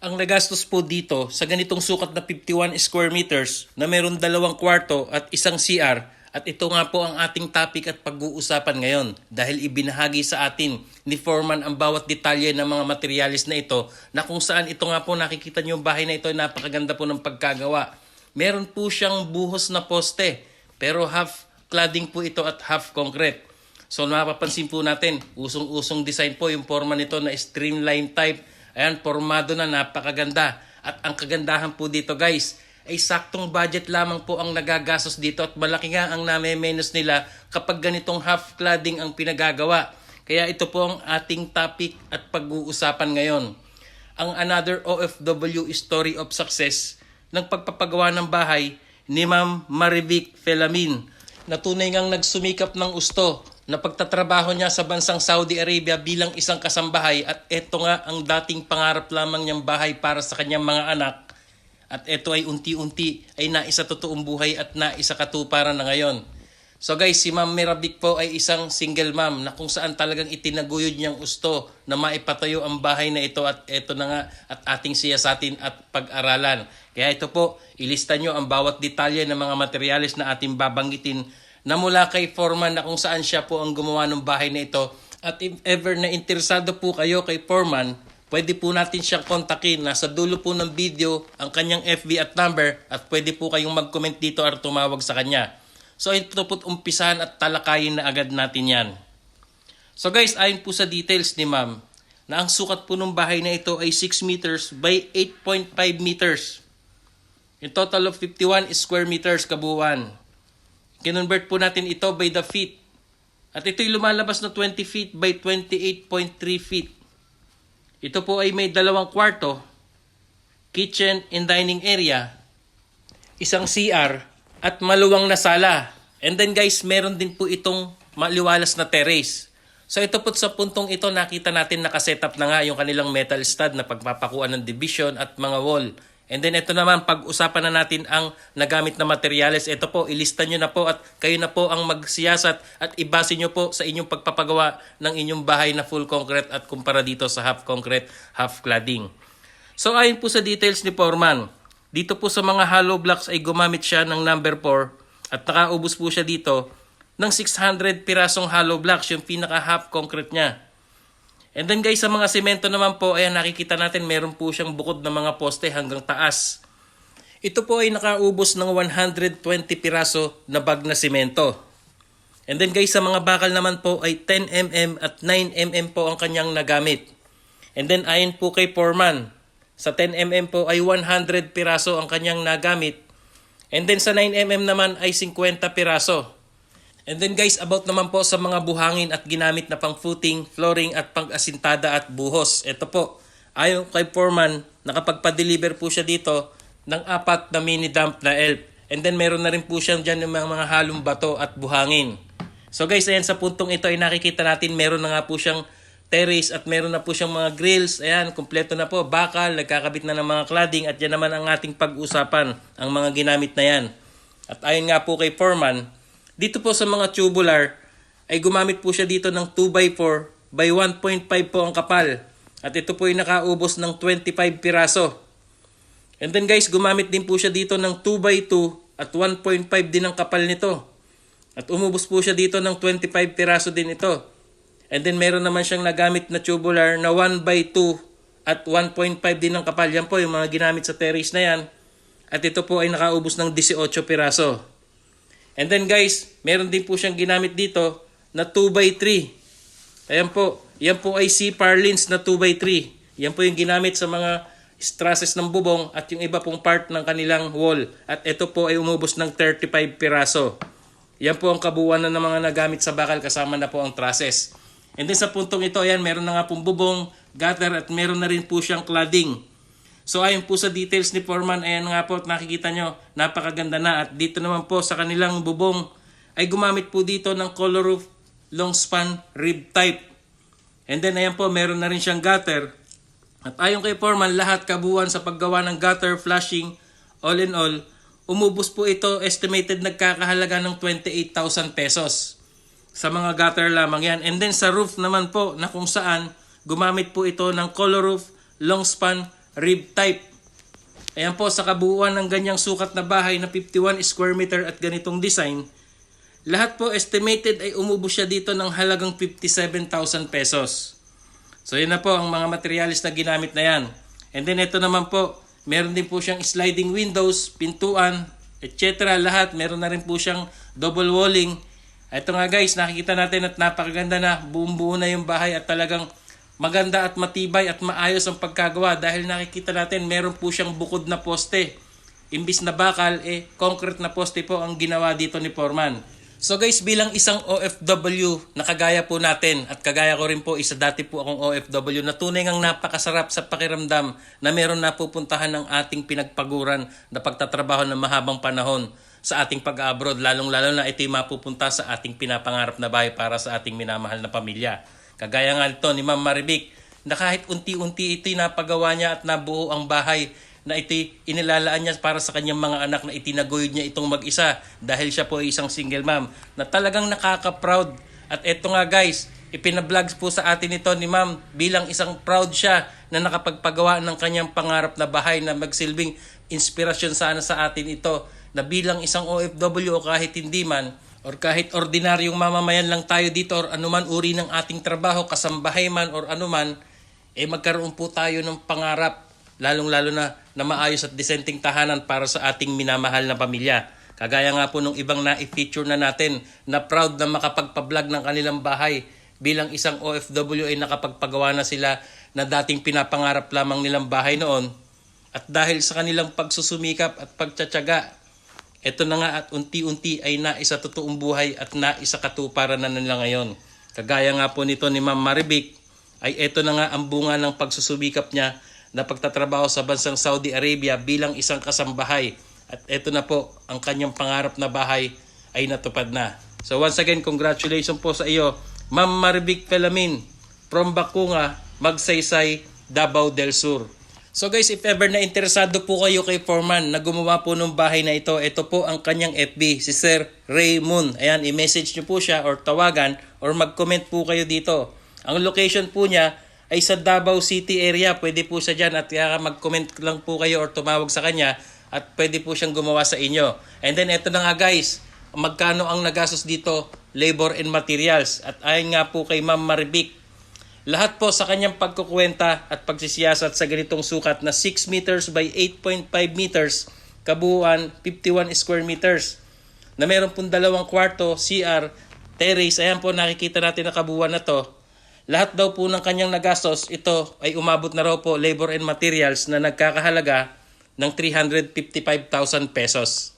Ang nagastos po dito sa ganitong sukat na 51 square meters na meron dalawang kwarto at isang CR at ito nga po ang ating topic at pag-uusapan ngayon dahil ibinahagi sa atin ni Foreman ang bawat detalye ng mga materialis na ito na kung saan ito nga po nakikita niyo yung bahay na ito ay napakaganda po ng pagkagawa. Meron po siyang buhos na poste pero half cladding po ito at half concrete. So mapapansin po natin, usong-usong design po yung forma nito na streamline type. Ayan, formado na, napakaganda. At ang kagandahan po dito guys, ay saktong budget lamang po ang nagagastos dito at malaki nga ang name-menos nila kapag ganitong half cladding ang pinagagawa. Kaya ito po ang ating topic at pag-uusapan ngayon. Ang another OFW story of success ng pagpapagawa ng bahay ni Ma'am Marivic Felamin na tunay ngang nagsumikap ng usto na pagtatrabaho niya sa bansang Saudi Arabia bilang isang kasambahay at ito nga ang dating pangarap lamang niyang bahay para sa kanyang mga anak at ito ay unti-unti ay naisa totoong buhay at naisa katuparan na ngayon. So guys, si Ma'am Mirabic po ay isang single mom na kung saan talagang itinaguyod niyang usto na maipatayo ang bahay na ito at ito na nga at ating siyasatin at pag-aralan. Kaya ito po, ilista nyo ang bawat detalye ng mga materyales na ating babanggitin na mula kay Foreman na kung saan siya po ang gumawa ng bahay na ito. At if ever na interesado po kayo kay Foreman, pwede po natin siyang kontakin. Nasa dulo po ng video ang kanyang FB at number at pwede po kayong mag-comment dito at tumawag sa kanya. So ito po umpisahan at talakayin na agad natin yan. So guys, ayon po sa details ni ma'am, na ang sukat po ng bahay na ito ay 6 meters by 8.5 meters. In total of 51 square meters kabuuan. Kinonvert po natin ito by the feet. At ito'y lumalabas na 20 feet by 28.3 feet. Ito po ay may dalawang kwarto, kitchen and dining area, isang CR, at maluwang na sala. And then guys, meron din po itong maliwalas na terrace. So ito po sa puntong ito, nakita natin nakasetup na nga yung kanilang metal stud na pagpapakuan ng division at mga wall. And then ito naman, pag-usapan na natin ang nagamit na materyales. Ito po, ilista nyo na po at kayo na po ang magsiyasat at ibase nyo po sa inyong pagpapagawa ng inyong bahay na full concrete at kumpara dito sa half concrete, half cladding. So ayon po sa details ni Foreman, dito po sa mga hollow blocks ay gumamit siya ng number 4 at nakaubos po siya dito ng 600 pirasong hollow blocks, yung pinaka half concrete niya. And then guys, sa mga semento naman po, ayan nakikita natin meron po siyang bukod na mga poste hanggang taas. Ito po ay nakaubos ng 120 piraso na bag na semento. And then guys, sa mga bakal naman po ay 10mm at 9mm po ang kanyang nagamit. And then ayon po kay Foreman, sa 10mm po ay 100 piraso ang kanyang nagamit. And then sa 9mm naman ay 50 piraso. And then guys, about naman po sa mga buhangin at ginamit na pang footing, flooring at pang asintada at buhos. Ito po, ayon kay Foreman, nakapagpa-deliver po siya dito ng apat na mini dump na elf. And then meron na rin po siya dyan ng mga, mga halong bato at buhangin. So guys, ayan sa puntong ito ay nakikita natin meron na nga po siyang terrace at meron na po siyang mga grills. Ayan, kumpleto na po. Bakal, nagkakabit na ng mga cladding at yan naman ang ating pag-usapan, ang mga ginamit na yan. At ayon nga po kay Foreman, dito po sa mga tubular, ay gumamit po siya dito ng 2x4 by 1.5 po ang kapal. At ito po ay nakaubos ng 25 piraso. And then guys, gumamit din po siya dito ng 2x2 at 1.5 din ang kapal nito. At umubos po siya dito ng 25 piraso din ito. And then meron naman siyang nagamit na tubular na 1x2 at 1.5 din ang kapal. Yan po yung mga ginamit sa terrace na yan. At ito po ay nakaubos ng 18 piraso. And then guys, meron din po siyang ginamit dito na 2x3. Ayan po. Yan po ay C-par lens na 2x3. Yan po yung ginamit sa mga trusses ng bubong at yung iba pong part ng kanilang wall. At ito po ay umubos ng 35 piraso. Yan po ang kabuuan na ng mga nagamit sa bakal kasama na po ang trusses. And then sa puntong ito, ayan, meron na nga pong bubong, gutter at meron na rin po siyang cladding. So ayon po sa details ni Foreman, ayan nga po at nakikita nyo, napakaganda na. At dito naman po sa kanilang bubong ay gumamit po dito ng color roof long span rib type. And then ayan po, meron na rin siyang gutter. At ayon kay Foreman, lahat kabuuan sa paggawa ng gutter, flashing, all in all, umubos po ito estimated nagkakahalaga ng 28,000 pesos. Sa mga gutter lamang yan. And then sa roof naman po na kung saan gumamit po ito ng color roof long span rib type. Ayan po, sa kabuuan ng ganyang sukat na bahay na 51 square meter at ganitong design, lahat po estimated ay umubos siya dito ng halagang 57,000 pesos. So yun na po ang mga materialis na ginamit na yan. And then ito naman po, meron din po siyang sliding windows, pintuan, etc. Lahat, meron na rin po siyang double walling. Ito nga guys, nakikita natin at napakaganda na buong buo na yung bahay at talagang maganda at matibay at maayos ang pagkagawa dahil nakikita natin meron po siyang bukod na poste. Imbis na bakal, eh, concrete na poste po ang ginawa dito ni Foreman. So guys, bilang isang OFW na kagaya po natin at kagaya ko rin po, isa dati po akong OFW na tunay ngang napakasarap sa pakiramdam na meron na pupuntahan ng ating pinagpaguran na pagtatrabaho ng mahabang panahon sa ating pag-abroad, lalong-lalo na ito yung mapupunta sa ating pinapangarap na bahay para sa ating minamahal na pamilya. Kagaya nga ito ni Ma'am Maribik, na kahit unti-unti ito'y napagawa niya at nabuo ang bahay na ito'y inilalaan niya para sa kanyang mga anak na itinaguyod niya itong mag-isa dahil siya po ay isang single mom na talagang nakaka-proud. At eto nga guys, ipinablogs po sa atin ito ni ma'am bilang isang proud siya na nakapagpagawa ng kanyang pangarap na bahay na magsilbing inspirasyon sana sa atin ito na bilang isang OFW o kahit hindi man or kahit ordinaryong mamamayan lang tayo dito or anuman uri ng ating trabaho, kasambahay man or anuman, eh magkaroon po tayo ng pangarap lalong-lalo na na maayos at disenteng tahanan para sa ating minamahal na pamilya. Kagaya nga po nung ibang na-feature na natin na proud na makapagpa-vlog ng kanilang bahay bilang isang OFW ay nakapagpagawa na sila na dating pinapangarap lamang nilang bahay noon at dahil sa kanilang pagsusumikap at pagtsatsaga ito na nga at unti-unti ay naisa totoong buhay at naisa katuparan na nila ngayon. Kagaya nga po nito ni Ma'am Maribik, ay ito na nga ang bunga ng pagsusubikap niya na pagtatrabaho sa bansang Saudi Arabia bilang isang kasambahay. At ito na po, ang kanyang pangarap na bahay ay natupad na. So once again, congratulations po sa iyo, Ma'am Maribik Pelamin from Bacunga, Magsaysay, Davao del Sur. So guys, if ever na interesado po kayo kay Foreman na gumawa po ng bahay na ito, ito po ang kanyang FB, si Sir Raymond. Ayan, i-message nyo po siya or tawagan or mag-comment po kayo dito. Ang location po niya ay sa Davao City area. Pwede po siya dyan at kaya mag-comment lang po kayo or tumawag sa kanya at pwede po siyang gumawa sa inyo. And then ito na nga guys, magkano ang nagastos dito? Labor and materials. At ayon nga po kay Ma'am Maribik, lahat po sa kanyang pagkukwenta at pagsisiyasat sa ganitong sukat na 6 meters by 8.5 meters, kabuuan 51 square meters, na meron pong dalawang kwarto, CR, terrace, ayan po nakikita natin na kabuuan na to. Lahat daw po ng kanyang nagastos, ito ay umabot na raw po labor and materials na nagkakahalaga ng 355,000 pesos.